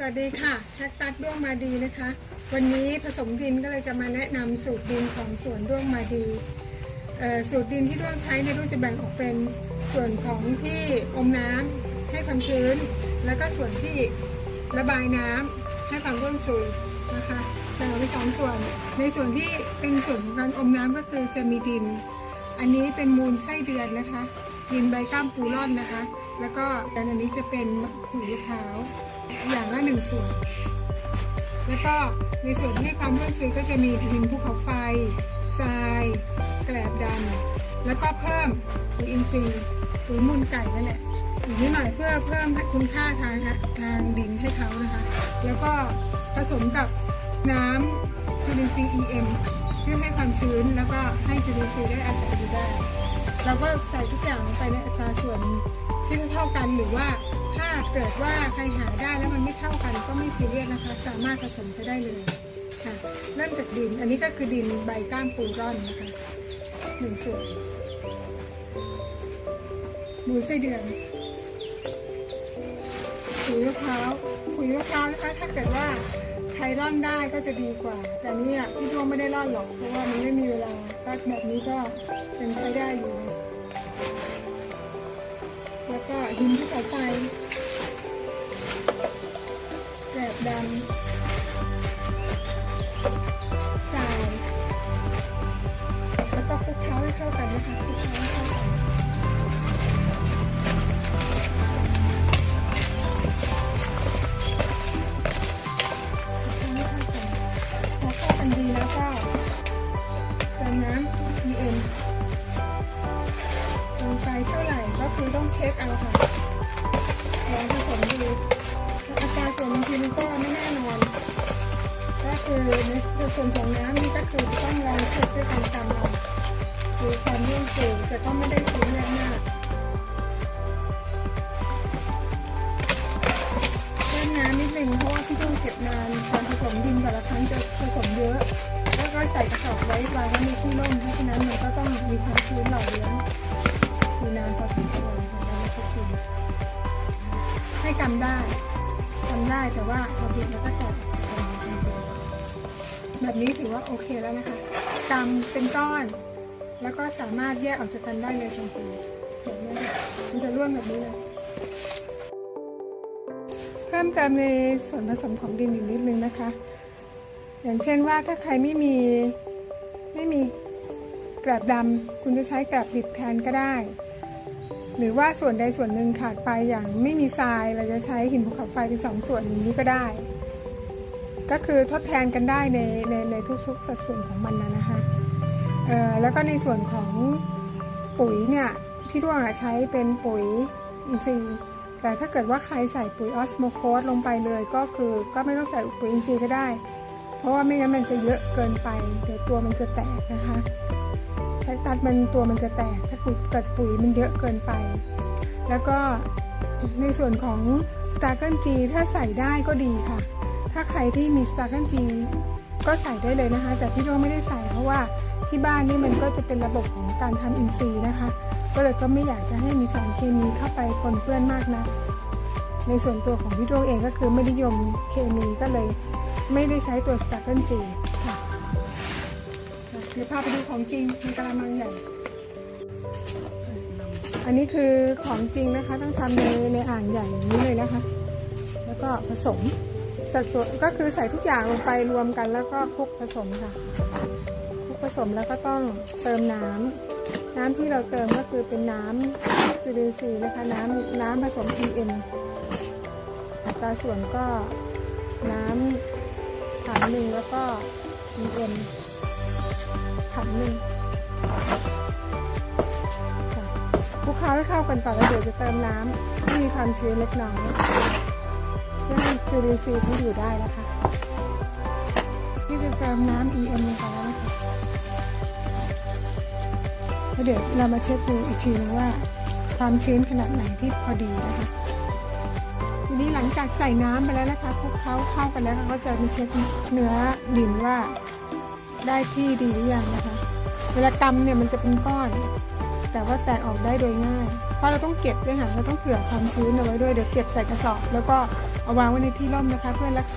สวัสดีค่ะแฮกตัดด้วงมาดีนะคะ วันนี้ผสมดินก็เลยจะมาแนะนำสูตรดินของสวนด้วงมาดีสูตรดินที่ด้วงใช้เนี่ยด้วงจะแบ่งออกเป็นส่วนของที่อมน้ำให้ความชื้น แล้วก็ส่วนที่ระบายน้ำให้ความร่วนซุยนะคะแบ่งออกเป็นสองส่วน ในส่วนที่เป็นส่วนของการอมน้ำก็คือจะมีดิน อันนี้เป็นมูลไส้เดือนนะคะ ดินใบก้ามปูร่อนนะคะ แล้วก็อันนี้จะเป็นขุยมะพร้าวอย่างละหนึ่งส่วน แล้วก็ในส่วนที่ให้ความร่วนซุยก็จะมีดินภูเขาไฟทรายแกลบดำแล้วก็เพิ่มปุ๋ยอินทรีย์ปุ๋ยมูลไก่นั่นแหละอีกนิดหน่อยเพื่อเพิ่มคุณค่าทางทางดินให้เขานะคะ แล้วก็ผสมกับน้ำจุลินทรีย์ EM เพื่อให้ความชื้นแล้วก็ให้จุลินทรีย์ได้อาศัยอยู่ได้เราก็ใส่ทุกอย่างลงไปในอัตราส่วน ที่เท่ากันหรือว่าถ้าเกิดว่าใครหาได้แล้วมันไม่เท่ากันก็ไม่ซีเรียสนะคะ สามารถผสมไปได้เลยค่ะเริ่มจากดินอันนี้ก็คือดินใบก้ามปูร่อนนะคะหนึ่งส่วนมูลไส้เดือนปุ๋ยมะพร้าวปุ๋ยมะพร้าวนะคะถ้าเกิดว่าใครร่อนได้ก็จะดีกว่า แต่นี่อะพี่ดวงไม่ได้ร่อนหรอกเพราะว่ามันไม่มีเวลาก็แบบนี้ก็เป็นใช้ได้อยู่ ก็หินที่ใส่ไฟ ต้องเช็คเอาค่ะลองผสมดูอัตราส่วนบางทีมันก็ไม่แน่นอน ก็คือในส่วนของน้ำนี่ก็คือต้องลองเช็คด้วยการตำเอาดูความร่วนสูงแต่ก็ไม่ได้สูงแรงมากเพิ่มน้ำนิดนึงเพราะว่าพี่ต้องเก็บนานการผสมดินแต่ละครั้งจะผสมเยอะ แล้วก็ใส่กระสอบไว้วางไว้ในที่ร่มเพราะฉะนั้นมันก็ต้องมีความชื้นหล่อเลี้ยง อยู่นานพอสมควรค่ะแล้วก็กินให้กำได้กำได้แต่ว่าพอบิดแล้วก็แตกแบบนี้ถือว่าโอเคแล้วนะคะกำเป็นก้อน แล้วก็สามารถแยกออกจากกันได้เลยทันทีแบบนี้ค่ะมันจะร่วนแบบนี้เลยเพิ่มเติมในส่วนผสมของดินอีกนิดนึงนะคะ อย่างเช่นว่าถ้าใครไม่มีไม่มีกระบดำคุณจะใช้กระบดิบแทนก็ได้ หรือว่าส่วนใดส่วนหนึ่งขาดไปอย่างไม่มีทรายเราจะใช้หินภูเขาไฟเป็นสองส่วนอย่างนี้ก็ได้ ก็คือทดแทนกันได้ในในในทุกๆสัดส่วนของมันนะนะคะเอ่อแล้วก็ในส่วนของปุ๋ยเนี่ยพี่ด้วงอะใช้เป็นปุ๋ยอินทรีย์แต่ถ้าเกิดว่าใครใส่ปุ๋ยออสโมโคสลงไปเลยก็คือก็ไม่ต้องใส่ปุ๋ยอินทรีย์ก็ได้ เพราะว่าไม่งั้นมันจะเยอะเกินไปเดี๋ยวตัวมันจะแตกนะคะ แคคตัสมันตัวมันจะแตกถ้าปุ๋ยกิดปุ๋ยมันเยอะเกินไป แล้วก็ในส่วนของสตาร์เกิลจีถ้าใส่ได้ก็ดีค่ะ ถ้าใครที่มีสตาร์เกิลจีก็ใส่ได้เลยนะคะ แต่พี่โดไม่ได้ใส่เพราะว่าที่บ้านนี่มันก็จะเป็นระบบของการทำอินทรีย์นะคะ ก็เลยก็ไม่อยากจะให้มีสารเคมีเข้าไปปนเปื้อนมากนะ ในส่วนตัวของพี่โดเองก็คือไม่นิยมเคมีก็เลย ไม่ได้ใช้ตัวสตาร์เกิลจี ดี๋ยวพาไปดูของจริงในกระมังใหญ่ อันนี้คือของจริงนะคะต้องทำในในอ่างใหญ่อย่างนี้เลยนะคะ แล้วก็ผสมสัดส่วนก็คือใส่ทุกอย่างลงไปรวมกันแล้วก็คลุกผสมค่ะคลุกผสมแล้วก็ต้องเติมน้ำน้ำที่เราเติมก็คือเป็นน้ำจุลินทรีย์นะคะน้ำน้ำผสม PM อัตราส่วนก็น้ำถังหนึ่งแล้วก็ PM ถังหนึ่งคลุกเคล้าให้เข้ากันก่อนแล้วเดี๋ยวจะเติมน้ำที่มีความชื้นเล็กน้อยเพื่อให้จุลินทรีย์ที่อยู่ได้นะคะ ที่จะเติมน้ำ EM ลงไปแล้วนะคะแล้วเดี๋ยวเรามาเช็คดูอีกทีนึงว่าความชื้นขนาดไหนที่พอดีนะคะ ทีนี้หลังจากใส่น้ำไปแล้วนะคะคลุกเคล้าเข้ากันแล้วเราก็จะมาเช็คเนื้อดินว่า ได้ที่ดีหรือยังนะคะ เวลากำเนี่ยมันจะเป็นก้อน แต่ว่าแตกออกได้โดยง่าย เพราะเราต้องเก็บด้วยค่ะเราต้องเผื่อความชื้นเอาไว้ด้วยเดี๋ยวเก็บใส่กระสอบ แล้วก็เอาวางไว้ในที่ร่มนะคะ เพื่อรักษา